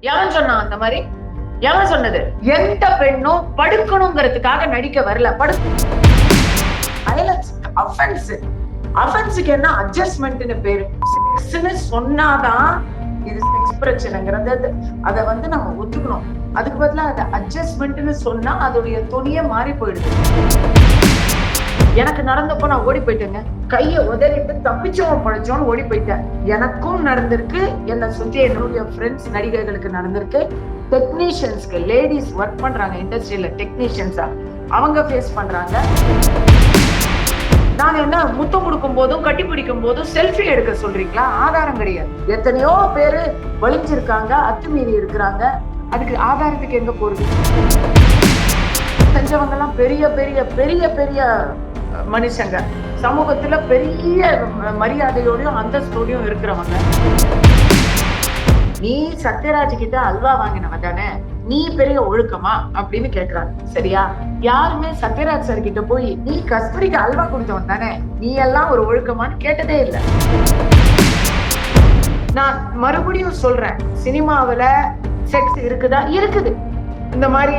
எவன் சொன்னான் அந்த மாதிரி? எவன் சொன்னது? எந்த பெண்ணும் படுக்கணுங்கிறதுக்காக நடிக்க வரல. படு அஃபென்ஸ் அஃபென்ஸுக்கு என்ன அட்ஜஸ்ட்மெண்ட்னு பேரு? செக்ஸ்னு சொன்னாதான் இது செக்ஸ் பிரச்சனைங்கிறது. அதை வந்து நம்ம ஒத்துக்கணும். அதுக்கு பதிலாக அதை அட்ஜஸ்ட்மெண்ட்னு சொன்னா அதோடைய துணியே மாறி போயிடுது. எனக்கு நடந்தப்போ நான் ஓடி போயிட்டேங்க. கையை உதறிட்டு தப்பிச்சவன் பழைச்சோன்னு ஓடி போயிட்டேன். எனக்கும் நடந்திருக்கு. என்னை சுற்றி என்னுடைய ஃப்ரெண்ட்ஸ் நடிகைகளுக்கு நடந்திருக்கு. டெக்னீஷியன்ஸ்க்கு லேடிஸ் ஒர்க் பண்றாங்க. இண்டஸ்ட்ரியில டெக்னீஷியன்ஸா அவங்க ஃபேஸ் பண்றாங்க. நாங்க என்ன முத்தம் கொடுக்கும் போதும் கட்டி பிடிக்கும் போதும் செல்ஃபி எடுக்க சொல்றீங்களா? ஆதாரம் கிடையாது. எத்தனையோ பேரு வலிஞ்சிருக்காங்க அத்துமீறி இருக்கிறாங்க. அதுக்கு ஆதாரத்துக்கு எங்க போறது? செஞ்சவங்க எல்லாம் பெரிய பெரிய பெரிய பெரிய மனுஷங்க சமூகத்துல பெரிய மரியாதையோடையும் அந்தஸ்தோடையும் இருக்கிறவங்க. நீ சத்யராஜ் கிட்ட அல்வா வாங்கினவன் தானே? நீ பெரிய ஒழுக்கமா? அப்படின்னு கேக்குறாங்க சரியா? யாருமே சத்யராஜ் சார் கிட்ட போய் நீ கஸ்தூரிக்கு அல்வா கொடுத்தவன் தானே? நீ எல்லாம் ஒரு ஒழுக்கமான்னு கேட்டதே இல்லை. நான் மறுபடியும் சொல்றேன். சினிமாவுல செக்ஸ் இருக்குதா? இருக்குது. இந்த மாதிரி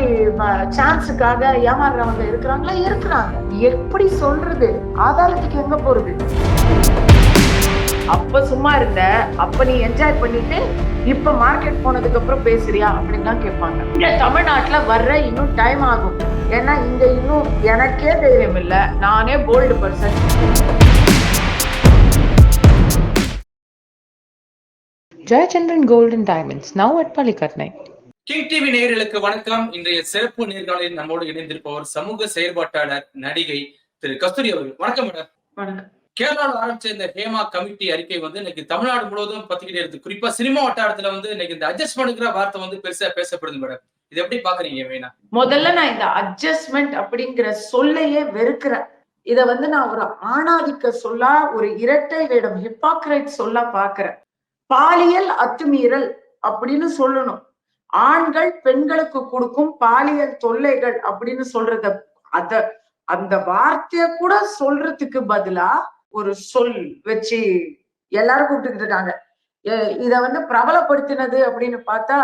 சான்ஸுக்காக ஏமாறுறவங்க இருக்கிறாங்களா? இருக்கிறாங்க. எப்படி சொல்றது? ஆதாரத்துக்கு எங்க போறது? அப்ப சும்மா இருந்த அப்ப நீ என்ஜாய் பண்ணிட்டு இப்ப மார்க்கெட் போனதுக்கு அப்புறம் பேசுறியா? அப்படின்னு தான் கேட்பாங்க. இங்க தமிழ்நாட்டுல வர்ற இன்னும் டைம் ஆகும். ஏன்னா இங்க இன்னும் எனக்கே தைரியம் இல்ல நானே bold person Jayachandran golden diamonds now at பள்ளிக்கட்னை king TV நேயர்களுக்கு வணக்கம். இன்றைய சிறப்பு நேர்காணலில் நம்மோடு இணைந்திருப்பவர் சமூக செயற்பாட்டாளர் நடிகை திரு கஸ்தூரி அவர்கள். வணக்கம் மேடம். கேரளாவில் ஆரம்பிச்ச இந்த ஹேமா கமிட்டி அறிக்கை வந்து இன்னைக்கு தமிழ்நாடு முழுவதும் பத்திக்கிட்டே இருக்கு குறிப்பா சினிமா வட்டாரத்துல வந்து இன்னைக்கு இந்த அட்ஜஸ்ட்மெண்ட்ங்கிற வார்த்தை வந்து பெருசா பேசப்படுது மேடம். இது எப்படி பாக்குறீங்க வேணா? முதல்ல நான் இந்த அட்ஜஸ்ட்மெண்ட் அப்படிங்கிற சொல்லையே வெறுக்கிறேன். இத வந்து நான் ஒரு ஆணாதிக்க சொல்லா ஒரு இரட்டை வேடம் ஹிப்பாக்ரைட் சொல்லா பாக்குறேன். பாலியல் அத்துமீறல் அப்படின்னு சொல்லணும். ஆண்கள் பெண்களுக்கு கொடுக்கும் பாலியல் தொல்லைகள் அப்படின்னு சொல்றத அத அந்த வார்த்தைய கூட சொல்றதுக்கு பதிலா ஒரு சொல் வச்சு எல்லாரும் கூப்பிட்டுக்கிட்டு இருக்காங்க. இத வந்து பிரபலப்படுத்தினது அப்படின்னு பார்த்தா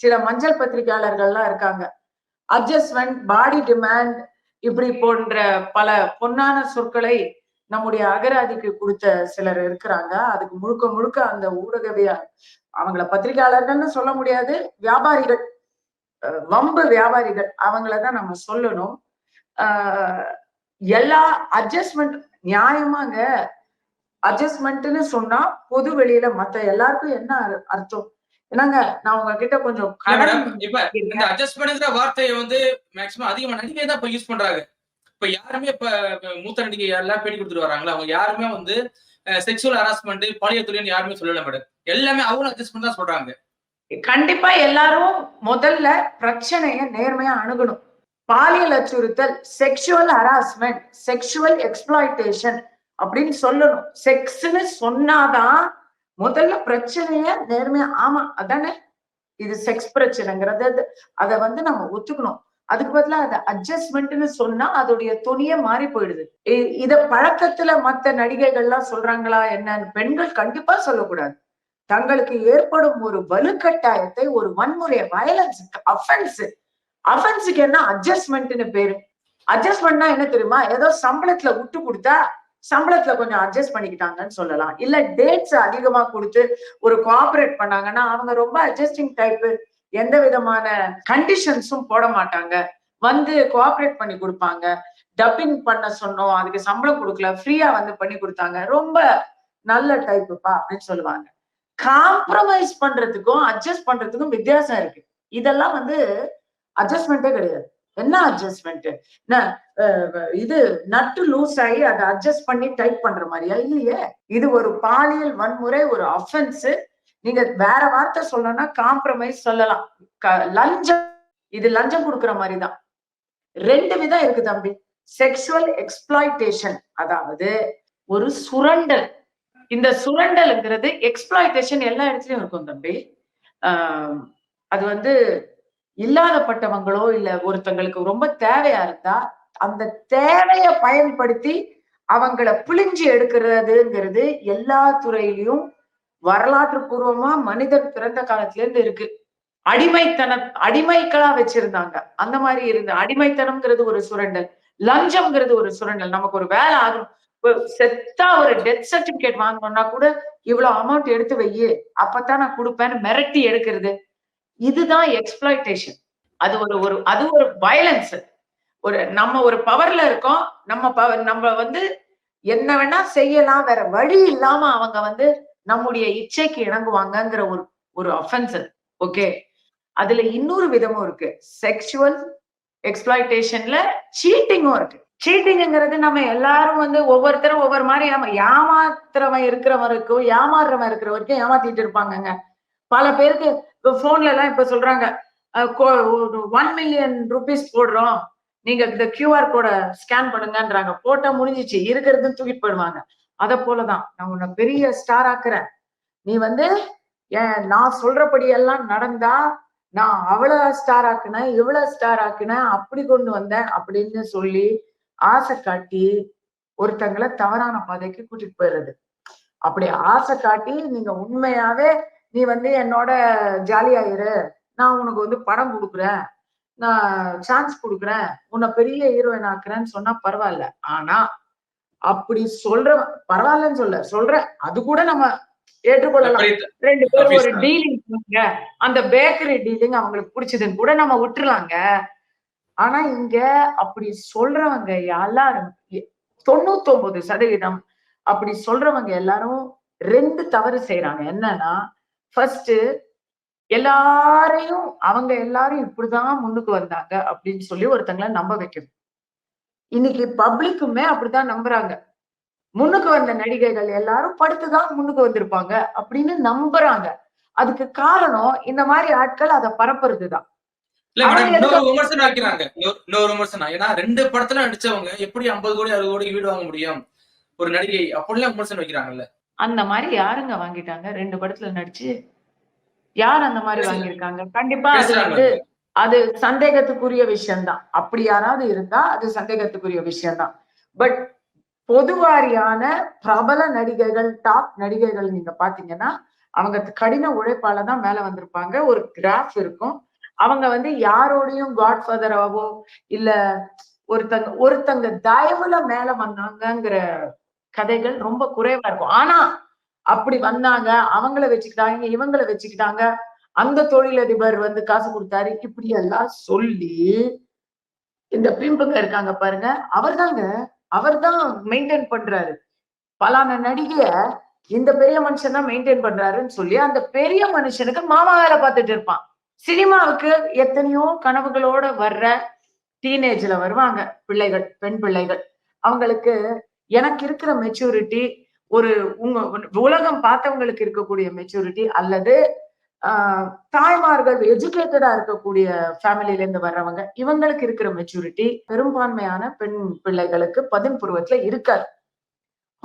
சில மஞ்சள் பத்திரிகையாளர்கள்லாம் இருக்காங்க. அட்ஜஸ்ட்மெண்ட் பாடி டிமாண்ட் இப்படி போன்ற பல பொன்னான சொற்களை நம்முடைய அகராதிக்கு கொடுத்த சிலர் இருக்கிறாங்க. அதுக்கு முழுக்க முழுக்க அந்த ஊடகவிய அவங்கள பத்திரிகையாளர்கள்னு சொல்ல முடியாது. வியாபாரிகள் வம்பு வியாபாரிகள் அவங்கள தான் நம்ம சொல்லணும். எல்லா அட்ஜஸ்ட்மெண்ட் நியாயமாங்க அட்ஜஸ்ட்மெண்ட்னு சொன்னா பொது வெளியில மத்த எல்லாருக்கும் என்ன அர்- அர்த்தம்? என்னங்க நான் உங்ககிட்ட கொஞ்சம் இந்த அட்ஜஸ்ட்மெண்ட்ங்கிற வார்த்தையை வந்து மேக்சிமம் அதிகமா நடிகை தான் இப்ப யூஸ் பண்றாங்க. இப்ப யாருமே இப்ப மூத்த நடிகை யாரெல்லாம் பேட்டி கொடுத்துட்டு வராங்களா அவங்க யாருமே வந்து செக்ஷுவல் ஹராஸ்மெண்ட் பாலியல் தொழில் யாருமே சொல்லல மேடம் எல்லாமே அவங்களும் அட்ஜஸ்ட்மெண்ட் தான் சொல்றாங்க. கண்டிப்பா எல்லாரும் முதல்ல பிரச்சனைய நேர்மையா அணுகணும். பாலியல் அச்சுறுத்தல் செக்ஷுவல் ஹராஸ்மெண்ட் செக்ஷுவல் எக்ஸ்பிளாய்டேஷன் அப்படின்னு சொல்லணும். செக்ஸ்னு சொன்னாதான் முதல்ல பிரச்சனைய நேர்மையா ஆமா அதானே? இது செக்ஸ் பிரச்சனைங்கிறது அது- வந்து நம்ம ஒத்துக்கணும். அதுக்கு பதிலா அதை அட்ஜஸ்ட்மெண்ட்னு சொன்னா அதோடைய துணியே மாறி போயிடுது. இ- இத பழக்கத்துல மத்த நடிகைகள்லாம் சொல்றாங்களா என்னன்னு பெண்கள் கண்டிப்பா சொல்லக்கூடாது. தங்களுக்கு ஏற்படும் ஒரு வலுக்கட்டாயத்தை ஒரு வன்முறைய வயலன்ஸ் அஃபென்ஸ் அஃபென்ஸுக்கு என்ன அட்ஜஸ்ட்மெண்ட்னு பேரு? அட்ஜஸ்ட்மெண்ட்னா என்ன தெரியுமா? ஏதோ சம்பளத்துல விட்டு கொடுத்தா சம்பளத்துல கொஞ்சம் அட்ஜஸ்ட் பண்ணிக்கிட்டாங்கன்னு சொல்லலாம். இல்ல டேட்ஸ் அதிகமா கொடுத்து ஒரு கோஆபரேட் பண்ணாங்கன்னா அவங்க ரொம்ப அட்ஜஸ்டிங் டைப் எந்த விதமான கண்டிஷன்ஸும் போட மாட்டாங்க. வந்து கோஆப்ரேட் பண்ணி கொடுப்பாங்க. டப்பிங் பண்ண சொன்னோம் அதுக்கு சம்பளம் கொடுக்கல ஃப்ரீயா வந்து பண்ணி கொடுத்தாங்க. ரொம்ப நல்ல டைப்புப்பா அப்படின்னு சொல்லுவாங்க. காம்ப்ரமைஸ் பண்றதுக்கும் அட்ஜஸ்ட் பண்றதுக்கும் வித்தியாசம் இருக்கு. இதெல்லாம் வந்து அட்ஜஸ்ட்மெண்ட்டே கிடையாது. என்ன அட்ஜஸ்ட்மெண்ட் இது நட்டு லூஸ் ஆகி அதை அட்ஜஸ்ட் பண்ணி டைப் பண்ற மாதிரியா? இல்லையே. இது ஒரு பாலியல் வன்முறை ஒரு அஃபென்ஸ் நீங்க வேற வார்த்தை சொல்லணும்னா காம்ப்ரமைஸ் சொல்லலாம். க- லஞ்சம் இது லஞ்சம் கொடுக்குற மாதிரி தான் ரெண்டு விதம் இருக்கு தம்பி. செக்ஷுவல் எக்ஸ்பிளாய்டேஷன் அதாவது ஒரு சுரண்டல். இந்த சுரண்டல்ங்கிறது எக்ஸ்பிளாய்டேஷன் எல்லா இடத்துலயும் இருக்கும் தம்பி. ஆஹ் அது வந்து இல்லாதப்பட்டவங்களோ இல்ல ஒருத்தங்களுக்கு ரொம்ப தேவையா இருந்தா அந்த தேவையை பயன்படுத்தி அவங்கள பிழிஞ்சு எடுக்கிறதுங்கிறது எல்லா துறையிலையும் வரலாற்று பூர்வமா மனிதன் பிறந்த காலத்துல இருந்து இருக்கு. அடிமைத்தன அடிமைகளா வச்சிருந்தாங்க. அந்த மாதிரி இருந்து அடிமைத்தனம்ங்கிறது ஒரு சுரண்டல் லஞ்சம்ங்கிறது ஒரு சுரண்டல். நமக்கு ஒரு வேலை ஆகணும். செத்தா ஒரு டெத் சர்டிபிகேட் வாங்கணும்னா கூட இவ்வளவு அமௌண்ட் எடுத்து வையு அப்பதான் நான் கொடுப்பேன்னு மிரட்டி எடுக்கிறது. இதுதான் எக்ஸ்பிளாய்டேஷன் அது ஒரு ஒரு அது ஒரு வயலன்ஸ் ஒரு நம்ம ஒரு பவர்ல இருக்கோம். நம்ம பவர் நம்ம வந்து என்ன வேணா செய்யலாம். வேற வழி இல்லாம அவங்க வந்து நம்முடைய இச்சைக்கு இணங்குவாங்கங்கிற ஒரு ஒரு அஃபென்ஸ் ஓகே அதுல இன்னொரு விதமும் இருக்கு. செக்ஷுவல் எக்ஸ்பிளாய்டேஷன்ல சீட்டிங்கும் இருக்கு. சீட்டிங்ங்கிறது நம்ம எல்லாரும் வந்து ஒவ்வொருத்தரும் ஒவ்வொரு மாதிரி ஏமா ஏமாத்துறவன் இருக்கிறவருக்கும் ஏமாறுறவன் இருக்கிற வரைக்கும் ஏமாத்திட்டு இருப்பாங்கங்க. பல பேருக்கு போன்ல எல்லாம் இப்ப சொல்றாங்க ஒன் மில்லியன் ருபீஸ் போடுறோம். நீங்க இந்த கியூஆர் கோட ஸ்கேன் பண்ணுங்கன்றாங்க. போட்டா முடிஞ்சிச்சு. இருக்கிறது தூக்கிட்டு போயிடுவாங்க. அத போலதான். நான் உன்னை பெரிய ஸ்டார் ஆக்குறேன். நீ வந்து ஏன் நான் சொல்றபடி எல்லாம் நடந்தா நான் அவ்வளவு ஸ்டார் ஆக்குனேன் இவ்வளவு ஸ்டார் ஆக்குனேன் அப்படி கொண்டு வந்தேன் அப்படின்னு சொல்லி ஆசை காட்டி ஒருத்தங்களை தவறான பாதைக்கு கூட்டிட்டு போயிடுறது. அப்படி ஆசை காட்டி நீங்க உண்மையாவே நீ வந்து என்னோட ஜாலியாயிரு நான் உனக்கு வந்து படம் கொடுக்குறேன். நான் சான்ஸ் கொடுக்குறேன். உன்னை பெரிய ஹீரோயின் ஆக்குறேன்னு சொன்னா பரவாயில்ல. ஆனா அப்படி சொல்ற பரவாயில்லன்னு சொல்ல சொல்றேன் அது கூட நம்ம ஏற்றுக்கொள்ளலாம். ரெண்டு பேரும் ஒரு. டீலிங் அந்த பேக்கரி டீலிங் அவங்களுக்கு பிடிச்சதுன்னு கூட நம்ம விட்டுறலாங்க. ஆனா இங்க அப்படி சொல்றவங்க எல்லாரும் தொண்ணூத்தி ஒன்பது சதவீதம் அப்படி சொல்றவங்க எல்லாரும் ரெண்டு தவறு செய்யறாங்க என்னன்னா ஃபர்ஸ்ட் எல்லாரையும் அவங்க எல்லாரும் இப்படிதான் முன்னுக்கு வந்தாங்க அப்படின்னு சொல்லி ஒருத்தங்களை நம்ப வைக்கணும். இன்னைக்கு பப்ளிக்குமே அப்படிதான் நம்புறாங்க. முன்னுக்கு வந்த நடிகைகள் எல்லாரும் படுத்துதான் முன்னுக்கு வந்திருப்பாங்க அப்படின்னு நம்புறாங்க. அதுக்கு காரணம் இந்த மாதிரி ஆட்கள் அதை பரப்புறதுதான். இன்னொரு விமர்சனம் ஏன்னா ரெண்டு படத்துல நடிச்சவங்க எப்படி ஐம்பது கோடி அறுபது கோடி வீடு வாங்க முடியும்? ஒரு நடிகை அப்படிலாம் விமர்சனம் வைக்கிறாங்கல்ல. அந்த மாதிரி யாருங்க வாங்கிட்டாங்க? ரெண்டு படத்துல நடிச்சு யார் அந்த மாதிரி. வாங்கியிருக்காங்க? கண்டிப்பா அது பேசுறாங்க. வந்து அது சந்தேகத்துக்குரிய விஷயம்தான். அப்படி யாராவது இருந்தா அது சந்தேகத்துக்குரிய விஷயம்தான். பட் பொதுவாரியான பிரபல நடிகைகள் டாப் நடிகைகள் நீங்க பாத்தீங்கன்னா அவங்க கடின உழைப்பால தான் மேல வந்திருப்பாங்க. ஒரு கிராஃப் இருக்கும். அவங்க வந்து யாரோடையும் காட்ஃபாதராவோ இல்ல ஒருத்தங்க ஒருத்தங்க தயவுல மேல வந்தாங்கங்கிற கதைகள் ரொம்ப குறைவா இருக்கும். ஆனா அப்படி வந்தாங்க அவங்கள வச்சுக்கிட்டாங்க இவங்கள வச்சுக்கிட்டாங்க அந்த தொழிலதிபர் வந்து காசு கொடுத்தாரு. இப்படி எல்லாம் சொல்லி இந்த பிம்புங்க இருக்காங்க பாருங்க. அவர்தாங்க அவர்தான் மெயின்டைன் பண்றாரு. பலான நடிகைய இந்த பெரிய மனுஷன் தான் மெயின்டைன் பண்றாருன்னு சொல்லி அந்த பெரிய மனுஷனுக்கு மாமா வேலை பார்த்துட்டு இருப்பான். சினிமாவுக்கு எத்தனையோ கனவுகளோட வர்ற டீனேஜ்ல வருவாங்க பிள்ளைகள் பெண் பிள்ளைகள். அவங்களுக்கு எனக்கு இருக்கிற மெச்சூரிட்டி ஒரு உங்க உலகம் பார்த்தவங்களுக்கு இருக்கக்கூடிய மெச்சூரிட்டி அல்லது தாய்மார்கள் எஜுகேட்டடா இருக்கக்கூடிய ஃபேமிலில இருந்து வர்றவங்க இவங்களுக்கு இருக்கிற மெச்சூரிட்டி பெரும்பான்மையான பெண் பிள்ளைகளுக்கு பதின் புருவத்துல இருக்காது.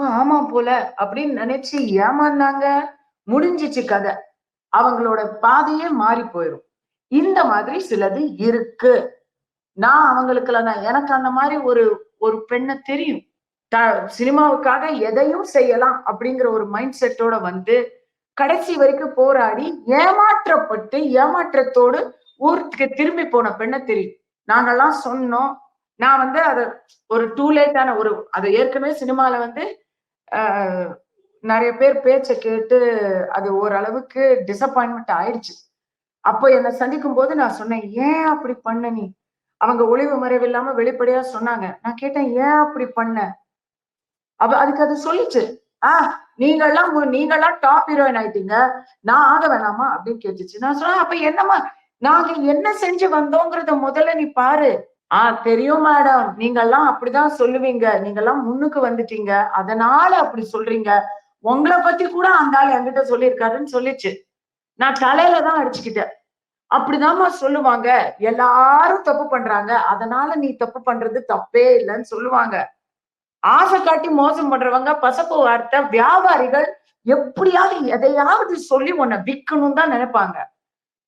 ஆமா போல அப்படின்னு நினைச்சு ஏமாந்தாங்க. முடிஞ்சிச்சு கதை. அவங்களோட பாதையே மாறி போயிடும் இந்த மாதிரி சிலது இருக்கு. நான் அவங்களுக்குலாம் நான் எனக்கு அந்த மாதிரி ஒரு ஒரு பெண்ணை தெரியும். த- சினிமாவுக்காக எதையும் செய்யலாம் அப்படிங்கிற ஒரு மைண்ட் செட்டோட வந்து கடைசி வரைக்கும் போராடி ஏமாற்றப்பட்டு ஏமாற்றத்தோடு ஊருக்கு திரும்பி போன பெண்ணை தெரியும் நாங்கெல்லாம் சொன்னோம். நான் வந்து அத ஒரு டூ லேட்டான ஒரு அது ஏற்கனவே சினிமால வந்து ஆஹ், நிறைய பேர் பேச்சை கேட்டு அது ஓரளவுக்கு டிசப்பாயின்மெண்ட் ஆயிடுச்சு. அப்போ என்னை சந்திக்கும் போது நான் சொன்னேன் ஏன் அப்படி பண்ண நீ? அவங்க ஒளிவு மறைவு இல்லாம வெளிப்படையா சொன்னாங்க. நான் கேட்டேன் ஏன் அப்படி பண்ண? அவ அதுக்கு அது சொல்லிச்சு. ஆஹ் நீங்கெல்லாம் நீங்கெல்லாம் டாப் ஹீரோயின் ஆயிட்டீங்க. நான் ஆக வேணாமா? அப்படின்னு கேட்டுச்சு. நான் சொன்னேன் அப்ப என்னம்மா? நாங்க என்ன செஞ்சு வந்தோங்கிறத முதல்ல நீ பாரு. ஆஹ் தெரியும் மேடம் நீங்கெல்லாம் அப்படிதான் சொல்லுவீங்க. நீங்கெல்லாம் முன்னுக்கு வந்துட்டீங்க. அதனால அப்படி சொல்றீங்க. உங்களை பத்தி கூட அந்த ஆள் என்கிட்ட சொல்லியிருக்காருன்னு சொல்லிச்சு. நான் தலையில தான் அடிச்சுக்கிட்டேன். அப்படிதாம்மா சொல்லுவாங்க. எல்லாரும் தப்பு பண்றாங்க. அதனால நீ தப்பு பண்றது தப்பே இல்லைன்னு சொல்லுவாங்க. ஆசை காட்டி மோசம் பண்றவங்க பசப்பு வார்த்தை வியாபாரிகள் எப்படியாவது எதையாவது சொல்லி உன்னை விற்கணும் தான் நினைப்பாங்க.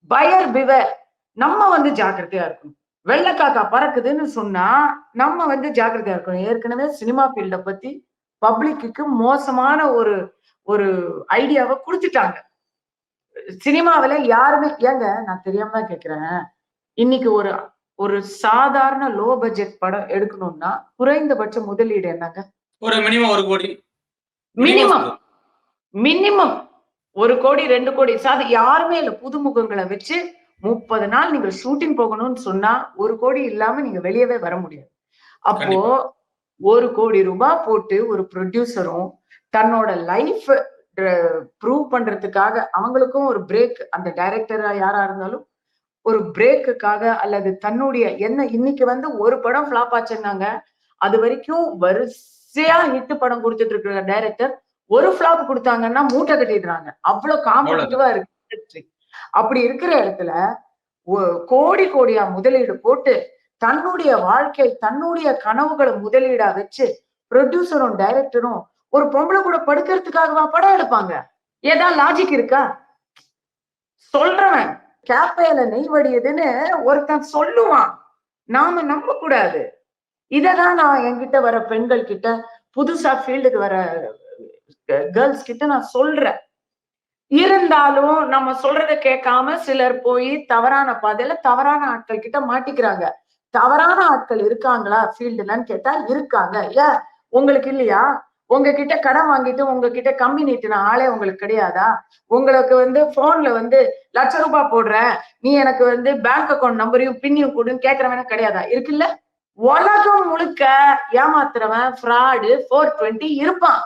பயர் பிவர். நம்ம வந்து ஜாக்கிரதையா இருக்கணும். வெள்ளைக்காக்கா பறக்குதுன்னு சொன்னா நம்ம வந்து ஜாக்கிரதையா இருக்கணும். ஏற்கனவே சினிமா ஃபீல்ட பத்தி பப்ளிக்கு மோசமான ஒரு ஒரு ஐடியாவை கொடுத்துட்டாங்க. சினிமாவில யாருமே ஏங்க நான் தெரியாம தான் கேக்குறேன். இன்னைக்கு ஒரு ஒரு சாதாரண லோ பட்ஜெட் படம் எடுக்கணும்னா குறைந்தபட்ச முதலீடு என்னங்க? ஒரு மினிமம் ஒரு கோடி. மினிமம் மினிமம் ஒரு கோடி ரெண்டு கோடி. சாது யாருமே இல்ல. புதுமுகங்களை வச்சு முப்பது நாள் நீங்க ஷூட்டிங் போகணும்னு சொன்னா ஒரு கோடி இல்லாம நீங்க வெளியவே வர முடியாது. அப்போ. ஒரு கோடி ரூபாய் போட்டு ஒரு ப்ரொடியூசரும் தன்னோட லைஃப் ப்ரூவ் பண்றதுக்காக அவங்களுக்கும் ஒரு பிரேக் அந்த டைரக்டரா யாரா இருந்தாலும் ஒரு பிரேக்குக்காக அல்லது தன்னுடைய என்ன இன்னைக்கு வந்து ஒரு படம் ஃபிளாப் ஆச்சுன்னாங்க அது வரைக்கும் வரிசையா ஹிட் படம் கொடுத்துட்டு இருக்கிற டைரக்டர் ஒரு ஃபிளாப் கொடுத்தாங்கன்னா மூட்டை கட்டிடுறாங்க. அவ்வளவு காம்படிட்டிவா இருக்கு. அப்படி இருக்கிற இடத்துல கோடி கோடியா முதலீடு போட்டு தன்னுடைய வாழ்க்கை தன்னுடைய கனவுகளை முதலீடா வச்சு ப்ரொடியூசரும் டைரக்டரும் ஒரு பொம்பளை கூட படுக்கிறதுக்காகவா படம் எடுப்பாங்க? ஏதா லாஜிக் இருக்கா? சொல்றவன் கேப்பையில நெய் வடியுதுன்னு ஒருத்தன் சொல்லுவான். நாம நம்ப கூடாது இததான் நான் என்கிட்ட வர பெண்கள் கிட்ட புதுசா ஃபீல்டுக்கு வர கேர்ள்ஸ் கிட்ட நான் சொல்றேன். இருந்தாலும் நம்ம சொல்றத கேட்காம சிலர் போய் தவறான பாதையில தவறான ஆட்கள் கிட்ட மாட்டிக்கிறாங்க. தவறான ஆட்கள் இருக்காங்களா ஃபீல்டுலன்னு கேட்டா இருக்காங்க. ஏன்? உங்களுக்கு இல்லையா? உங்ககிட்ட கடன் வாங்கிட்டு உங்ககிட்ட கம்மி நீட்டின ஆளே உங்களுக்கு கிடையாதா? உங்களுக்கு வந்து போன்ல வந்து லட்ச ரூபாய் போடுறேன். நீ எனக்கு வந்து பேங்க் அக்கௌண்ட் நம்பரையும் பின்னையும் கொடுன்னு கேட்கறவன கிடையாதா? இருக்குல்ல? உலகம் முழுக்க ஏமாத்துறவன் ஃப்ராடு ஃபோர் டுவெண்ட்டி இருப்பான்.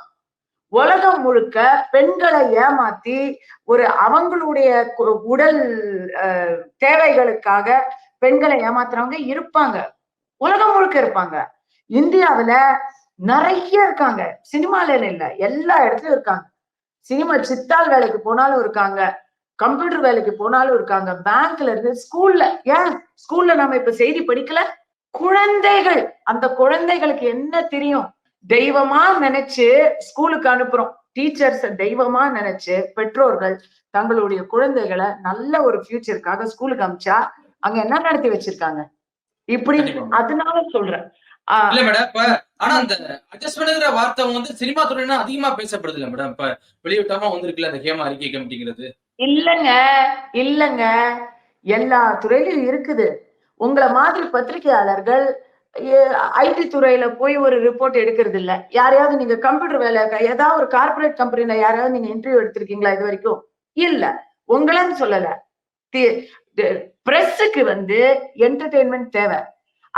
உலகம் முழுக்க பெண்களை ஏமாத்தி ஒரு அவங்களுடைய கு- உடல் தேவைகளுக்காக பெண்களை ஏமாத்துறவங்க இருப்பாங்க. உலகம் முழுக்க இருப்பாங்க. இந்தியாவுல நிறைய இருக்காங்க. சினிமால இல்ல எல்லா இடத்துலயும் இருக்காங்க. சினிமா சித்தாள் வேலைக்கு போனாலும் இருக்காங்க. கம்ப்யூட்டர் வேலைக்கு போனாலும் இருக்காங்க. பேங்க்ல இருந்து ஸ்கூல்ல ஏன்? ஸ்கூல்ல நாம இப்ப செய்தி படிக்கல? குழந்தைகள் அந்த குழந்தைகளுக்கு என்ன தெரியும்? தெய்வமா நினைச்சு ஸ்கூலுக்கு அனுப்புறோம். டீச்சர்ஸ் தெய்வமா நினைச்சு பெற்றோர்கள் தங்களுடைய குழந்தைகளை நல்ல ஒரு ஃபியூச்சருக்காக ஸ்கூலுக்கு அமிச்சா அங்க என்ன நடத்தி வச்சிருக்காங்க? இப்படி. அதனால சொல்றேன். இல்ல மேடம் இப்ப ஆனா அந்த அட்ஜஸ்ட்மெண்ட்ங்கிற வார்த்தை வந்து சினிமா துறையினா அதிகமா பேசப்படுது இல்ல மேடம் இப்ப வெளியிட்டாம வந்திருக்குல்ல அந்த ஹேமா அறிக்கை கமிட்டிங்கிறது இல்லங்க இல்லங்க. எல்லா துறையிலும் இருக்குது. உங்களை மாதிரி பத்திரிகையாளர்கள் ஐடி துறையில போய் ஒரு ரிப்போர்ட் எடுக்கிறது இல்ல. யாரையாவது நீங்க கம்ப்யூட்டர் வேலை ஏதாவது ஒரு கார்ப்பரேட் கம்பெனில யாரையாவது நீங்க இன்டர்வியூ எடுத்திருக்கீங்களா இது வரைக்கும்? இல்ல. உங்களன்னு சொல்லல. பிரஸ்ஸுக்கு வந்து என்டர்டெயின்மெண்ட் தேவை.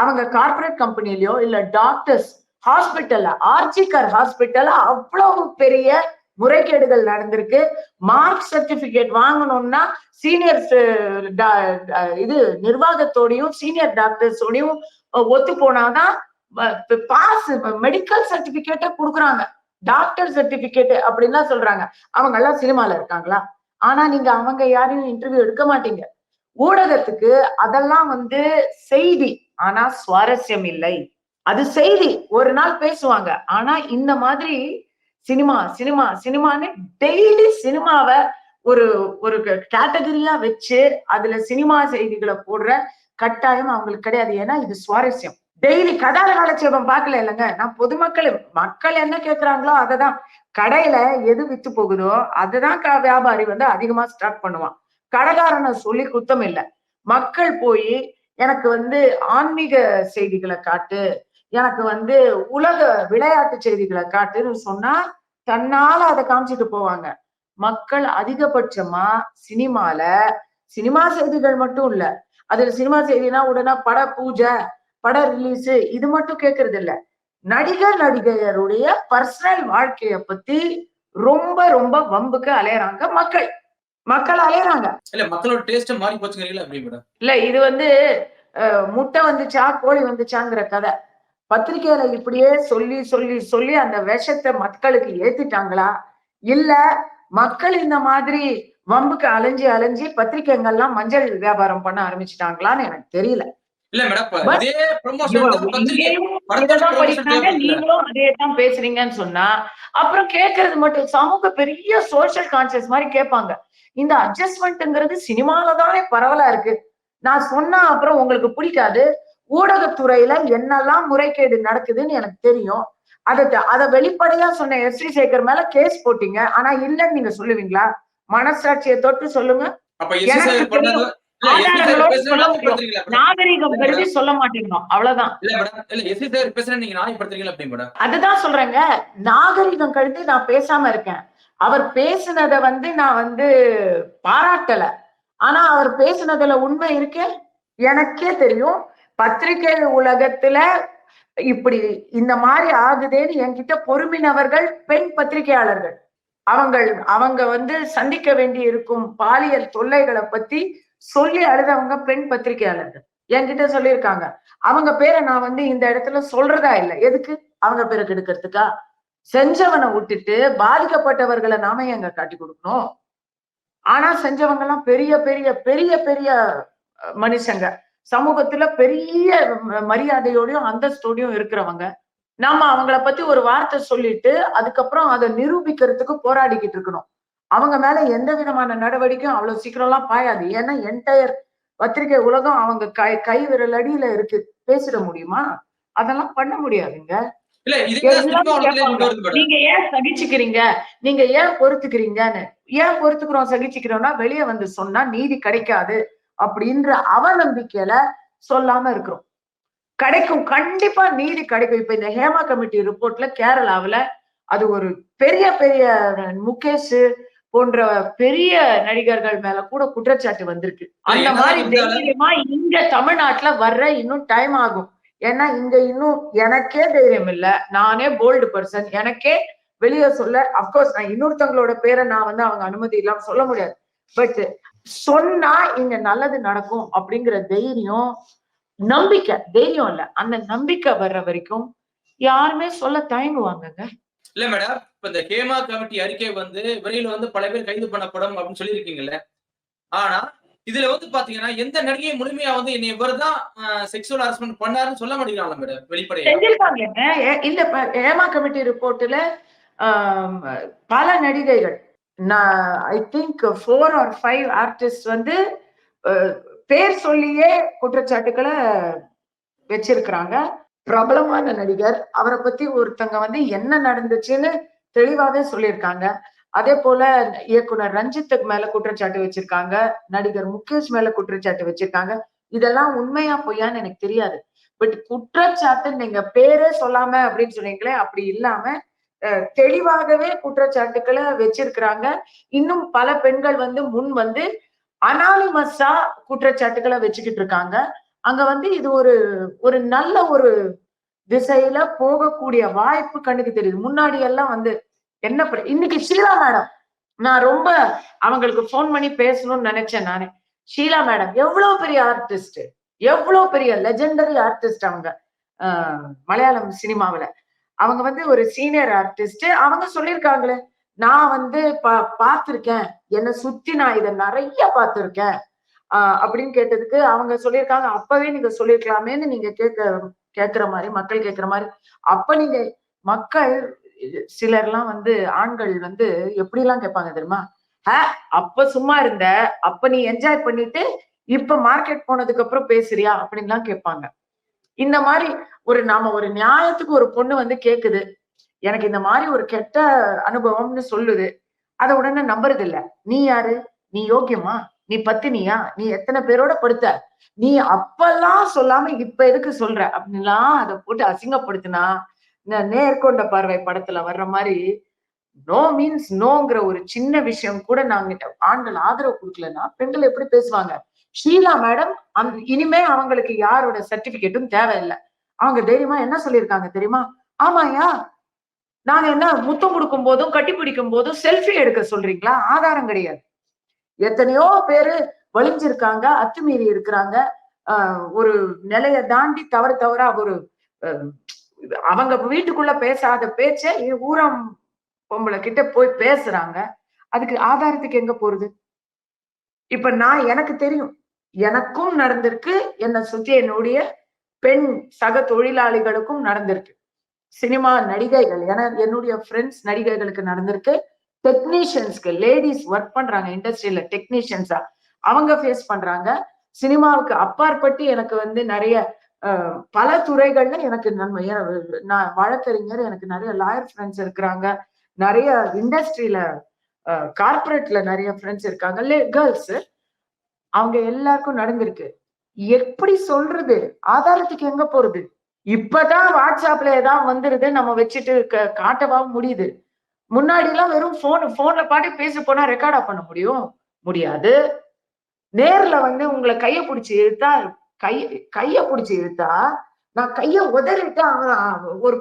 அவங்க கார்ப்பரேட் கம்பெனிலயோ இல்ல டாக்டர்ஸ் ஹாஸ்பிட்டல்ல ஆர்ஜிகர் ஹாஸ்பிட்டல்ல அவ்வளவு பெரிய முறைகேடுகள் நடந்திருக்கு. மார்க் சர்டிபிகேட் வாங்கணும்னா சீனியர் இது நிர்வாகத்தோடையும் சீனியர் டாக்டர்ஸோடையும் ஒத்து போனாதான் பாஸ் மெடிக்கல் சர்டிபிகேட்டை கொடுக்குறாங்க. டாக்டர் சர்டிபிகேட் அப்படின்லாம் சொல்றாங்க. அவங்க எல்லாம் சினிமால இருக்காங்களா? ஆனா நீங்க அவங்க யாரையும் இன்டர்வியூ எடுக்க மாட்டீங்க. ஊடகத்துக்கு அதெல்லாம் வந்து செய்தி ஆனா சுவாரஸ்யம் இல்லை. அது செய்தி. ஒரு நாள் பேசுவாங்க. ஆனா இந்த மாதிரி சினிமா சினிமா சினிமான்னு டெய்லி சினிமாவை ஒரு ஒரு கேட்டகரியா வச்சு அதுல சினிமா செய்திகளை போடுற கட்டாயம் அவங்களுக்கு கிடையாது. ஏன்னா இது சுவாரஸ்யம். டெய்லி கதார காலட்சேபம் பார்க்கல இல்லைங்க. நான் பொதுமக்கள் மக்கள் என்ன கேட்கறாங்களோ அததான். கடையில எது வித்து போகுதோ அதுதான் க- வியாபாரி வந்து அதிகமா ஸ்டார்ட் பண்ணுவான். கடைக்காரனை சொல்லி குத்தம் இல்லை. மக்கள் போய் எனக்கு வந்து ஆன்மீக செய்திகளை காட்டு எனக்கு வந்து உலக விளையாட்டு செய்திகளை காட்டுன்னு சொன்னா தன்னால அதை காமிச்சிட்டு போவாங்க. மக்கள் அதிகபட்சமா சினிமால சினிமா செய்திகள் மட்டும் இல்ல அதுல சினிமா செய்தினா உடனே பட பூஜை பட ரிலீஸ் இது மட்டும் கேட்கறது இல்ல நடிகர் நடிகையருடைய பர்சனல் வாழ்க்கைய பத்தி ரொம்ப ரொம்ப வம்புக்கு அலையறாங்க மக்கள். மக்கள் அலையறாங்க. இல்ல மக்களோட டேஸ்ட் மாறி போச்சுங்கிறீங்களா அப்படி மேடம் இல்ல இது வந்து முட்டை வந்துச்சா கோழி வந்துச்சாங்கிற கதை. பத்திரிக்கையில இப்படியே சொல்லி சொல்லி சொல்லி அந்த விஷத்தை மக்களுக்கு ஏத்திட்டாங்களா? இல்ல மக்கள் இந்த மாதிரி வம்புக்கு அலைஞ்சு அலைஞ்சு பத்திரிக்கைங்கள்லாம் மஞ்சள் வியாபாரம் பண்ண ஆரம்பிச்சிட்டாங்களான்னு எனக்கு தெரியல. இல்ல மேடம். நீங்களும் அதே தான் பேசுறீங்கன்னு சொன்னா அப்புறம் கேட்கறது மட்டும் சமூக பெரிய சோஷியல் கான்சியஸ் மாதிரி கேட்பாங்க. இந்த அட்ஜஸ்ட்மெண்ட்ங்கிறது சினிமால தானே பரவலா இருக்கு. நான் சொன்னா அப்புறம் உங்களுக்கு பிடிக்காது. ஊடகத்துறையில என்னெல்லாம் முறைகேடு நடக்குதுன்னு எனக்கு தெரியும். அதை அதை வெளிப்படையா சொன்ன எஸ். வி சேகர் மேல கேஸ் போட்டீங்க. ஆனா இல்லைன்னு நீங்க சொல்லுவீங்களா? மனசாட்சியை தொட்டு சொல்லுங்க. நாகரிகம் கருதி சொல்ல மாட்டேங்கிறோம் அவ்வளவுதான். அதுதான் சொல்றேங்க. நாகரிகம் கருதி நான் பேசாம இருக்கேன். அவர் பேசினத வந்து நான் வந்து பாராட்டல. ஆனா அவர் பேசுனதுல உண்மை இருக்கே? எனக்கே தெரியும். பத்திரிகை உலகத்துல இப்படி இந்த மாதிரி ஆகுதேன்னு என்கிட்ட பொறுமினவர்கள் பெண் பத்திரிகையாளர்கள். அவங்க அவங்க வந்து சந்திக்க வேண்டி இருக்கும் பாலியல் தொல்லைகளை பத்தி சொல்லி அழுதவங்க பெண் பத்திரிகையாளர்கள். என்கிட்ட சொல்லியிருக்காங்க. அவங்க பேரை நான் வந்து இந்த இடத்துல சொல்றதா இல்லை. எதுக்கு? அவங்க பேரை கெடுக்கிறதுக்கா? செஞ்சவனை விட்டுட்டு பாதிக்கப்பட்டவர்களை நாம எங்க காட்டி கொடுக்கணும். ஆனா செஞ்சவங்க எல்லாம் பெரிய பெரிய பெரிய பெரிய மனுஷங்க. சமூகத்துல பெரிய மரியாதையோடையும் அந்தஸ்தோடையும் இருக்கிறவங்க. நாம அவங்கள பத்தி ஒரு வார்த்தை சொல்லிட்டு அதுக்கப்புறம் அதை நிரூபிக்கிறதுக்கு போராடிக்கிட்டு இருக்கணும். அவங்க மேல எந்த விதமான நடவடிக்கையும் அவ்வளவு சீக்கிரம் எல்லாம் பாயாது. ஏன்னா என்டையர் பத்திரிகை உலகம் அவங்க கை கை விரல் அடியில இருக்கு. பேசிட முடியுமா? அதெல்லாம் பண்ண முடியாதுங்க. நீங்க ஏன் சகிச்சுக்கிறீங்க? நீங்க ஏன் பொறுத்துக்கிறீங்கன்னு ஏன் பொறுத்துக்கிறோம் சகிச்சுக்கிறோம்னா வெளியே வந்து சொன்னா நீதி கிடைக்காது அப்படின்ற அவநம்பிக்கையில சொல்லாம இருக்கிறோம். கிடைக்கும். கண்டிப்பா நீதி கிடைக்கும். இப்ப இந்த ஹேமா கமிட்டி ரிப்போர்ட்ல கேரளாவுல அது ஒரு பெரிய பெரிய முகேஷ் போன்ற பெரிய நடிகர்கள் மேல கூட குற்றச்சாட்டு வந்திருக்கு. அந்த மாதிரி தைரியமா இங்க தமிழ்நாட்டுல வர்ற இன்னும் டைம் ஆகும். ஏன்னா இங்க இன்னும் எனக்கே தைரியம் இல்ல நானே போல்டு பர்சன் எனக்கே வெளியே சொல்ல அப்கோர்ஸ் நான் இன்னொருத்தவங்களோட பேரை நான் வந்து அவங்க அனுமதி இல்லாம சொல்ல முடியாது. பட் சொன்னா இங்க நல்லது நடக்கும் அப்படிங்கிற தைரியம் நம்பிக்கை. தைரியம் இல்ல. அந்த நம்பிக்கை வர்ற வரைக்கும் யாருமே சொல்ல தயங்குவாங்கங்க. இல்ல மேடம் இப்ப இந்த ஹேமா கமிட்டி அறிக்கை வந்து விரைவில் வந்து பல பேர் கைது பண்ணப்படும் அப்படின்னு சொல்லியிருக்கீங்கல்ல. ஆனா இதுல வந்து பாத்தீங்கன்னா எந்த நடிகை முழுமையா வந்து என்னை இவர்தான் செக்ஷுவல் ஹாரஸ்மெண்ட் பண்ணாருன்னு சொல்ல மாட்டேங்கிறாங்க மேடம் வெளிப்படையா. இல்ல ஏமா கமிட்டி ரிப்போர்ட்ல பல நடிகைகள் நான் I think four or five artist வந்து பேர் சொல்லியே குற்றச்சாட்டுக்களை வச்சிருக்கிறாங்க. பிரபலமான நடிகர். அவரை பத்தி ஒருத்தங்க வந்து என்ன நடந்துச்சுன்னு தெளிவாவே சொல்லியிருக்காங்க. அதே போல இயக்குனர் ரஞ்சித்துக்கு மேல குற்றச்சாட்டு வச்சிருக்காங்க நடிகர் முகேஷ் மேல குற்றச்சாட்டு வச்சிருக்காங்க. இதெல்லாம் உண்மையா பொய்யான்னு எனக்கு தெரியாது. பட் குற்றச்சாட்டு நீங்க பேரே சொல்லாம அப்படின்னு சொன்னீங்களே அப்படி இல்லாம தெளிவாகவே குற்றச்சாட்டுக்களை வச்சிருக்கிறாங்க. இன்னும் பல பெண்கள் வந்து முன் வந்து அனாலிமஸா குற்றச்சாட்டுக்களை வச்சுக்கிட்டு இருக்காங்க. அங்க வந்து இது ஒரு ஒரு நல்ல ஒரு திசையில போகக்கூடிய வாய்ப்பு கண்ணுக்கு தெரியுது. முன்னாடி எல்லாம் வந்து என்ன இன்னைக்கு ஷீலா மேடம் நான் ரொம்ப அவங்களுக்கு ஃபோன் பண்ணி பேசணும்னு நினைச்சேன் நானே. ஷீலா மேடம் எவ்வளவு பெரிய ஆர்டிஸ்ட் எவ்வளவு பெரிய லெஜெண்டரி ஆர்டிஸ்ட் அவங்க ஆஹ் மலையாளம் சினிமாவுல. அவங்க வந்து ஒரு சீனியர் ஆர்டிஸ்ட் அவங்க சொல்லியிருக்காங்களே நான் வந்து பா பார்த்திருக்கேன். என்னை சுத்தி நான் இதை நிறைய பார்த்திருக்கேன். அப்படின்னு கேட்டதுக்கு அவங்க சொல்லியிருக்காங்க அப்பவே நீங்க சொல்லியிருக்கலாமேன்னு நீங்க கேட்க கேட்கிற மாதிரி மக்கள் கேட்கிற மாதிரி. அப்ப நீங்க மக்கள் சிலர்லாம் வந்து ஆண்கள் வந்து எப்படி எல்லாம் கேட்பாங்க தெரியுமா? "ஹ, அப்ப சும்மா இருந்த அப்ப நீ என்ஜாய் பண்ணிட்டு இப்ப மார்க்கெட் போனதுக்கு அப்புறம் பேசுறியா? அப்படின்லாம் கேட்பாங்க. இந்த மாதிரி ஒரு நாம ஒரு நியாயத்துக்கு ஒரு பொண்ணு வந்து கேக்குது. எனக்கு இந்த மாதிரி ஒரு கெட்ட அனுபவம்னு சொல்லுது. அதை உடனே நம்புறது இல்ல நீ யாரு? நீ யோக்கியமா? நீ பத்தினியா? நீ எத்தனை பேரோட படுத்த? நீ அப்பெல்லாம் சொல்லாம இப்ப எதுக்கு சொல்ற? அப்படின்லாம் அதை போட்டு அசிங்கப்படுத்தினா நேர்கொண்ட பார்வை படத்துல வர்ற மாதிரி நோ மீன்ஸ் நோங்கிற ஒரு சின்ன விஷயம் கூட நாங்க ஆண்கள் ஆதரவு கொடுக்கலன்னா பெண்கள் எப்படி பேசுவாங்க? ஷீலா மேடம் அந் இனிமே அவங்களுக்கு யாரோட சர்டிபிகேட்டும் தேவையில்லை. அவங்க தைரியமா என்ன சொல்லியிருக்காங்க தெரியுமா? ஆமாயா நாங்க என்ன முத்தம் கொடுக்கும் போதும் கட்டி பிடிக்கும் போதும் செல்ஃபி எடுக்க சொல்றீங்களா? ஆதாரம் கிடையாது. எத்தனையோ பேரு வலிஞ்சிருக்காங்க அத்துமீறி இருக்கிறாங்க. ஒரு நிலைய தாண்டி தவறு தவறா ஒரு அவங்க வீட்டுக்குள்ள பேசாத பேச்ச ஊரம் பொம்பளை கிட்ட போய் பேசுறாங்க. அதுக்கு ஆதாரத்துக்கு எங்க போறது? இப்ப நான் எனக்கு தெரியும். எனக்கும் நடந்திருக்கு. என்னை சுத்தி என்னுடைய பெண் சக தொழிலாளிகளுக்கும் நடந்திருக்கு. சினிமா நடிகைகள் ஏன்னா என்னுடைய ஃப்ரெண்ட்ஸ் நடிகைகளுக்கு நடந்திருக்கு. டெக்னீஷியன்ஸ்க்கு லேடிஸ் ஒர்க் பண்றாங்க. இண்டஸ்ட்ரியில டெக்னீஷியன்ஸா அவங்க ஃபேஸ் பண்றாங்க. சினிமாவுக்கு அப்பாற்பட்டு எனக்கு வந்து நிறைய பல துறைகள்ல எனக்கு நன்மை நான் வழக்கறிஞர் எனக்கு நிறைய லாயர் ஃப்ரெண்ட்ஸ் இருக்கிறாங்க. நிறைய இண்டஸ்ட்ரியில கார்பரேட்ல நிறைய ஃப்ரெண்ட்ஸ் இருக்காங்க. கேர்ள்ஸ் அவங்க எல்லாருக்கும் நடந்திருக்கு. எப்படி சொல்றது? ஆதாரத்துக்கு எங்க போறது? இப்பதான் வாட்ஸ்அப்ல ஏதாவது வந்துருது நம்ம வச்சுட்டு க- காட்டவா முடியுது? முன்னாடி எல்லாம் வெறும் போன் போன்ல பாட்டு பேச போனா ரெக்கார்டா பண்ண முடியும்? முடியாது. நேர்ல வந்து உங்களை கைய பிடிச்சி இழுத்தா கை கைய பிடிச்சி இழுத்தா நான் கைய உதறிட்டு அவன் ஒரு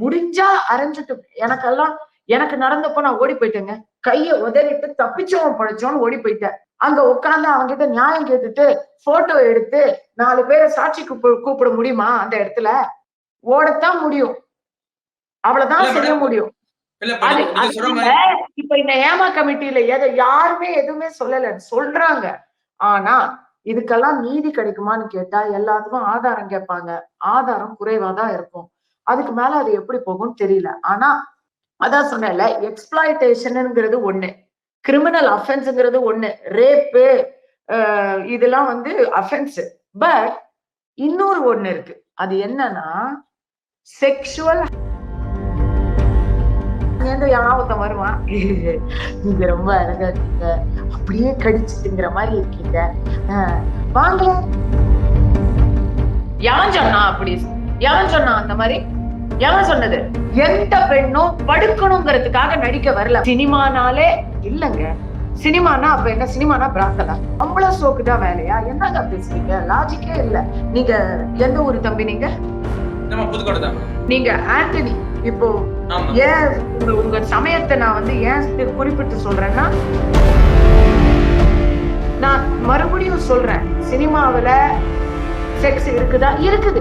முடிஞ்சா அரைஞ்சிட்டு எனக்கெல்லாம் எனக்கு நடந்தப்போ நான் ஓடி போயிட்டேங்க. கைய உதறிட்டு தப்பிச்சவன் படைச்சோன்னு ஓடி போயிட்டேன். அங்க உட்கார்ந்து அவன்கிட்ட நியாயம் கேட்டுட்டு போட்டோ எடுத்து நாலு பேரை சாட்சி கூப்பிட கூப்பிட முடியுமா அந்த இடத்துல? ஓடத்தான் முடியும். அவ்வளவுதான் செய்ய. முடியும். இப்ப இந்த ஏமா கமிட்டியில எதை யாருமே எதுவுமே சொல்லல சொல்றாங்க. ஆனா இதுக்கெல்லாம் நீதி கிடைக்குமான்னு கேட்டா எல்லாத்துக்கும் ஆதாரம் கேட்பாங்க. ஆதாரம் குறைவாதான் இருக்கும். அதுக்கு மேல அது எப்படி போகும்னு தெரியல. ஆனா அதான் சொன்னேன்ல எக்ஸ்பிளாய்டேஷனுங்கிறது ஒண்ணு. கிரிமினல் அஃபென்ஸுங்கிறது ஒண்ணு. ரேப்பு இதெல்லாம் வந்து அஃபென்ஸ் பட் இன்னொரு ஒண்ணு இருக்கு. அது என்னன்னா செக்ஷுவல் எந்த யாவத்தம் வருவான் நீங்க ரொம்ப அழகா இருக்கீங்க. அப்படியே கடிச்சுட்டுங்கிற மாதிரி இருக்கீங்க. வாங்க. எவன் சொன்னா அப்படி? எவன் சொன்னா அந்த மாதிரி? எவன் சொன்னது? எந்த பெண்ணும் படுக்கணுங்கிறதுக்காக நடிக்க வரல. சினிமானாலே இல்லங்க. சினிமானா அப்ப என்ன? சினிமானா பிரார்த்தனா அவ்வளவு சோக்கு தான் வேலையா? என்னங்க பேசுறீங்க? லாஜிக்கே இல்ல. நீங்க எந்த ஊரு தம்பி நீங்க? நம்ம புதுக்கோட்டை. நீங்க ஆண்டனி. இப்போ ஏன் உங்க சமயத்தை நான் வந்து ஏன் குறிப்பிட்டு சொல்றேன்னா நான் மறுபடியும் சொல்றேன் சினிமாவுல செக்ஸ் இருக்குதா? இருக்குது.